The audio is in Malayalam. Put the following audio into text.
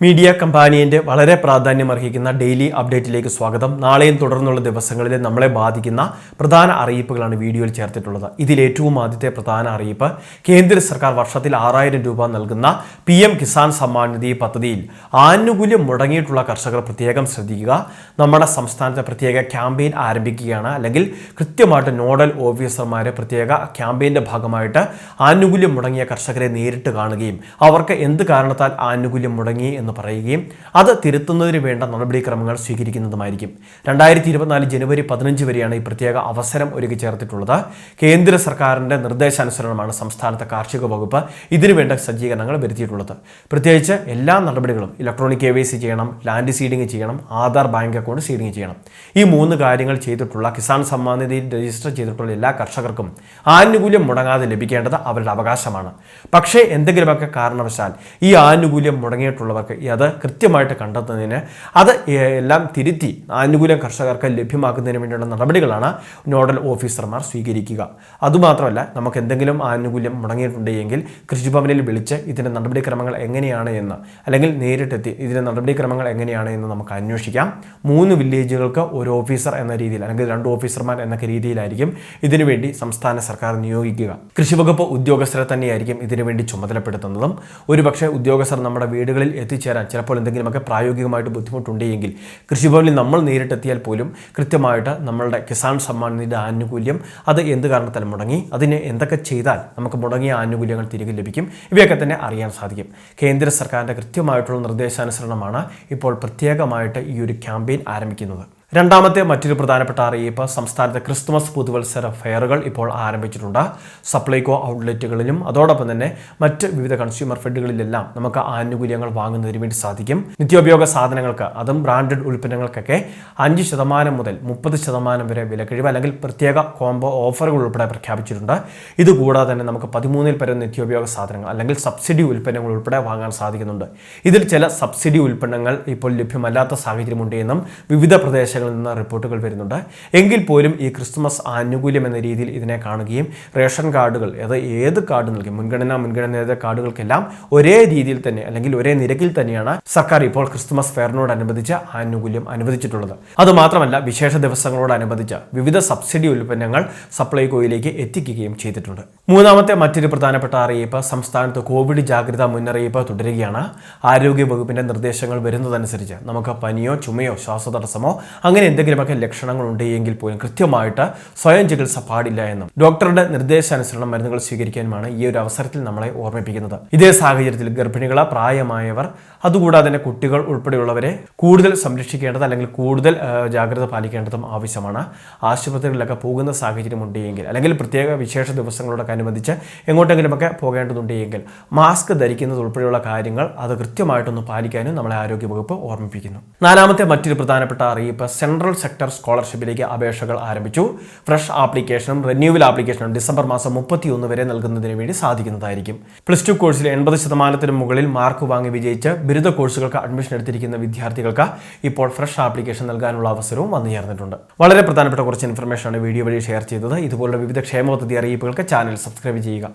മീഡിയ കമ്പാനിയന്റെ വളരെ പ്രാധാന്യം അർഹിക്കുന്ന ഡെയിലി അപ്ഡേറ്റിലേക്ക് സ്വാഗതം. നാളെയും തുടർന്നുള്ള ദിവസങ്ങളിൽ നമ്മളെ ബാധിക്കുന്ന പ്രധാന അറിയിപ്പുകളാണ് വീഡിയോയിൽ ചേർത്തിട്ടുള്ളത്. ഇതിൽ ഏറ്റവും ആദ്യത്തെ പ്രധാന അറിയിപ്പ് കേന്ദ്ര സർക്കാർ വർഷത്തിൽ ആറായിരം രൂപ നൽകുന്ന പി എം കിസാൻ സമ്മാൻ നിധി പദ്ധതിയിൽ ആനുകൂല്യം മുടങ്ങിയിട്ടുള്ള കർഷകർ പ്രത്യേകം ശ്രദ്ധിക്കുക. നമ്മുടെ സംസ്ഥാനത്തെ പ്രത്യേക ക്യാമ്പയിൻ ആരംഭിക്കുകയാണ്. അല്ലെങ്കിൽ കൃത്യമായിട്ട് നോഡൽ ഓഫീസർമാരെ പ്രത്യേക ക്യാമ്പയിന്റെ ഭാഗമായിട്ട് ആനുകൂല്യം മുടങ്ങിയ കർഷകരെ നേരിട്ട് കാണുകയും അവർക്ക് എന്ത് കാരണത്താൽ ആനുകൂല്യം മുടങ്ങി എന്ന് പറയുകയും അത് തിരുത്തുന്നതിന് വേണ്ട നടപടിക്രമങ്ങൾ സ്വീകരിക്കുന്നതുമായിരിക്കും. രണ്ടായിരത്തി ഇരുപത്തിനാല് ജനുവരി പതിനഞ്ച് വരെയാണ് ഈ പ്രത്യേക അവസരം ഒരുക്കി ചേർത്തിട്ടുള്ളത്. കേന്ദ്ര സർക്കാരിന്റെ നിർദ്ദേശാനുസരണമാണ് സംസ്ഥാനത്തെ കാർഷിക വകുപ്പ് ഇതിനുവേണ്ട സജ്ജീകരണങ്ങൾ വരുത്തിയിട്ടുള്ളത്. പ്രത്യേകിച്ച് എല്ലാ നടപടികളും ഇലക്ട്രോണിക് കെ വൈ സി ചെയ്യണം ലാൻഡ് സീഡിംഗ് ചെയ്യണം ആധാർ ബാങ്ക് അക്കൗണ്ട് സീഡിംഗ് ചെയ്യണം. ഈ മൂന്ന് കാര്യങ്ങൾ ചെയ്തിട്ടുള്ള കിസാൻ സമ്മാൻ നിധിയിൽ രജിസ്റ്റർ ചെയ്തിട്ടുള്ള എല്ലാ കർഷകർക്കും ആനുകൂല്യം മുടങ്ങാതെ ലഭിക്കേണ്ടത് അവരുടെ അവകാശമാണ്. പക്ഷേ എന്തെങ്കിലുമൊക്കെ കാരണവശാൽ ഈ ആനുകൂല്യം മുടങ്ങിയിട്ടുള്ളവർക്ക് അത് കൃത്യമായിട്ട് കണ്ടെത്തുന്നതിന് അത് എല്ലാം തിരുത്തി ആനുകൂല്യം കർഷകർക്ക് ലഭ്യമാക്കുന്നതിന് വേണ്ടിയുള്ള നടപടികളാണ് നോഡൽ ഓഫീസർമാർ സ്വീകരിക്കുക. അതുമാത്രമല്ല നമുക്ക് എന്തെങ്കിലും ആനുകൂല്യം മുടങ്ങിയിട്ടുണ്ടെങ്കിൽ കൃഷിഭവനിൽ വിളിച്ച് ഇതിന്റെ നടപടിക്രമങ്ങൾ എങ്ങനെയാണ് എന്ന് അല്ലെങ്കിൽ നേരിട്ടെത്തി ഇതിന്റെ നടപടിക്രമങ്ങൾ എങ്ങനെയാണ് എന്ന് നമുക്ക് അന്വേഷിക്കാം. മൂന്ന് വില്ലേജുകൾക്ക് ഒരു ഓഫീസർ എന്ന രീതിയിൽ അല്ലെങ്കിൽ രണ്ട് ഓഫീസർമാർ എന്നൊക്കെ രീതിയിലായിരിക്കും ഇതിനുവേണ്ടി സംസ്ഥാന സർക്കാർ നിയോഗിക്കുക. കൃഷിവകുപ്പ് ഉദ്യോഗസ്ഥരെ തന്നെയായിരിക്കും ഇതിനുവേണ്ടി ചുമതലപ്പെടുത്തുന്നതും. ഒരുപക്ഷെ ഉദ്യോഗസ്ഥർ നമ്മുടെ വീടുകളിൽ എത്തിച്ചേരാൻ ചിലപ്പോൾ എന്തെങ്കിലുമൊക്കെ പ്രായോഗികമായിട്ട് ബുദ്ധിമുട്ടുണ്ടെങ്കിൽ കൃഷിഭവനിൽ നമ്മൾ നേരിട്ടെത്തിയാൽ പോലും കൃത്യമായിട്ട് നമ്മളുടെ കിസാൻ സമ്മാൻ നിധിയുടെ ആനുകൂല്യം അത് എന്ത് കാരണത്താലും മുടങ്ങി അതിന് എന്തൊക്കെ ചെയ്താൽ നമുക്ക് മുടങ്ങിയ ആനുകൂല്യങ്ങൾ തിരികെ ലഭിക്കും ഇവയൊക്കെ തന്നെ അറിയാൻ സാധിക്കും. കേന്ദ്ര സർക്കാരിന്റെ കൃത്യമായിട്ടുള്ള നിർദ്ദേശാനുസരണമാണ് ഇപ്പോൾ പ്രത്യേകമായിട്ട് ഈ ഒരു ക്യാമ്പയിൻ ആരംഭിക്കുന്നത്. രണ്ടാമത്തെ മറ്റൊരു പ്രധാനപ്പെട്ട അറിയിപ്പ് സംസ്ഥാനത്തെ ക്രിസ്തുമസ് പുതുവത്സര ഫെയറുകൾ ഇപ്പോൾ ആരംഭിച്ചിട്ടുണ്ട്. സപ്ലൈകോ ഔട്ട്ലെറ്റുകളിലും അതോടൊപ്പം തന്നെ മറ്റ് വിവിധ കൺസ്യൂമർ ഫെഡുകളിലെല്ലാം നമുക്ക് ആനുകൂല്യങ്ങൾ വാങ്ങുന്നതിന് വേണ്ടി സാധിക്കും. നിത്യോപയോഗ സാധനങ്ങൾക്ക് അതും ബ്രാൻഡഡ് ഉൽപ്പന്നങ്ങൾക്കൊക്കെ അഞ്ച് ശതമാനം മുതൽ മുപ്പത് ശതമാനം വരെ വിലക്കിഴിവ് അല്ലെങ്കിൽ പ്രത്യേക കോംബോ ഓഫറുകൾ ഉൾപ്പെടെ പ്രഖ്യാപിച്ചിട്ടുണ്ട്. ഇതുകൂടാതെ തന്നെ നമുക്ക് പതിമൂന്നിൽ പരം നിത്യോപയോഗ സാധനങ്ങൾ അല്ലെങ്കിൽ സബ്സിഡി ഉൽപ്പന്നങ്ങൾ ഉൾപ്പെടെ വാങ്ങാൻ സാധിക്കുന്നുണ്ട്. ഇതിൽ ചില സബ്സിഡി ഉൽപ്പന്നങ്ങൾ ഇപ്പോൾ ലഭ്യമല്ലാത്ത സാഹചര്യമുണ്ട് എന്നും വിവിധ പ്രദേശങ്ങളിൽ നിന്ന് റിപ്പോർട്ടുകൾ വരുന്നുണ്ട്. എങ്കിൽ പോലും ഈ ക്രിസ്മസ് ആനുകൂല്യം എന്ന രീതിയിൽ ഇതിനെ കാണുകയും റേഷൻ കാർഡുകൾ അത് ഏത് കാർഡ് നൽകി മുൻഗണന മുൻഗണന കാർഡുകൾക്കെല്ലാം ഒരേ രീതിയിൽ തന്നെ അല്ലെങ്കിൽ ഒരേ നിരക്കിൽ തന്നെയാണ് സർക്കാർ ഇപ്പോൾ ക്രിസ്തുമസ് ഫെയറിനോടനുബന്ധിച്ച് ആനുകൂല്യം അനുവദിച്ചിട്ടുള്ളത്. അതുമാത്രമല്ല വിശേഷ ദിവസങ്ങളോടനുബന്ധിച്ച് വിവിധ സബ്സിഡി ഉൽപ്പന്നങ്ങൾ സപ്ലൈകോയിലേക്ക് എത്തിക്കുകയും ചെയ്തിട്ടുണ്ട്. മൂന്നാമത്തെ മറ്റൊരു പ്രധാനപ്പെട്ട അറിയിപ്പ് സംസ്ഥാനത്ത് കോവിഡ് ജാഗ്രതാ മുന്നറിയിപ്പ് തുടരുകയാണ്. ആരോഗ്യ വകുപ്പിന്റെ നിർദ്ദേശങ്ങൾ വരുന്നതനുസരിച്ച് നമുക്ക് പനിയോ ചുമയോ ശ്വാസതടസ്സമോ അങ്ങനെ എന്തെങ്കിലുമൊക്കെ ലക്ഷണങ്ങൾ ഉണ്ടെങ്കിൽ പോലും കൃത്യമായിട്ട് സ്വയം ചികിത്സ പാടില്ല എന്നും ഡോക്ടറുടെ നിർദ്ദേശാനുസരണം മരുന്നുകൾ സ്വീകരിക്കാനുമാണ് ഈ ഒരു അവസരത്തിൽ നമ്മളെ ഓർമ്മിപ്പിക്കുന്നത്. ഇതേ സാഹചര്യത്തിൽ ഗർഭിണികൾ പ്രായമായവർ അതുകൂടാതെ തന്നെ കുട്ടികൾ ഉൾപ്പെടെയുള്ളവരെ കൂടുതൽ സംരക്ഷിക്കേണ്ടത് അല്ലെങ്കിൽ കൂടുതൽ ജാഗ്രത പാലിക്കേണ്ടതും ആവശ്യമാണ്. ആശുപത്രികളിലൊക്കെ പോകുന്ന സാഹചര്യം ഉണ്ടെങ്കിൽ അല്ലെങ്കിൽ പ്രത്യേക വിശേഷ ദിവസങ്ങളോടൊക്കെ അനുബന്ധിച്ച് എങ്ങോട്ടെങ്കിലുമൊക്കെ പോകേണ്ടതുണ്ടെങ്കിൽ മാസ്ക് ധരിക്കുന്നത് ഉൾപ്പെടെയുള്ള കാര്യങ്ങൾ അത് കൃത്യമായിട്ടൊന്ന് പാലിക്കാനും നമ്മളെ ആരോഗ്യവകുപ്പ് ഓർമ്മിപ്പിക്കുന്നു. നാലാമത്തെ മറ്റൊരു പ്രധാനപ്പെട്ട അറിയിപ്പ് സെൻട്രൽ സെക്ടർ സ്കോളർഷിപ്പിലേക്ക് അപേക്ഷകൾ ആരംഭിച്ചു. ഫ്രഷ് ആപ്ലിക്കേഷനും റിന്യൂവൽ ആപ്ലിക്കേഷനും ഡിസംബർ മാസം മുപ്പത്തിയൊന്ന് വരെ നൽകുന്നതിന് വേണ്ടി സാധിക്കുന്നതായിരിക്കും. പ്ലസ് ടു കോഴ്സിൽ എൺപത് ശതമാനത്തിന് മുകളിൽ മാർക്ക് വാങ്ങി വിജയിച്ച് ബിരുദ കോഴ്സുകൾക്ക് അഡ്മിഷൻ എടുത്തിരിക്കുന്ന വിദ്യാർത്ഥികൾക്ക് ഇപ്പോൾ ഫ്രഷ് ആപ്ലിക്കേഷൻ നൽകാനുള്ള അവസരവും വന്നു ചേർന്നിട്ടുണ്ട്. വളരെ പ്രധാനപ്പെട്ട കുറച്ച് ഇൻഫർമേഷനാണ് വീഡിയോ വഴി ഷെയർ ചെയ്തത്. ഇതുപോലുള്ള വിവിധ ക്ഷേമ പദ്ധതി അറിയിപ്പുകൾക്ക് ചാനൽ സബ്സ്ക്രൈബ് ചെയ്യുക.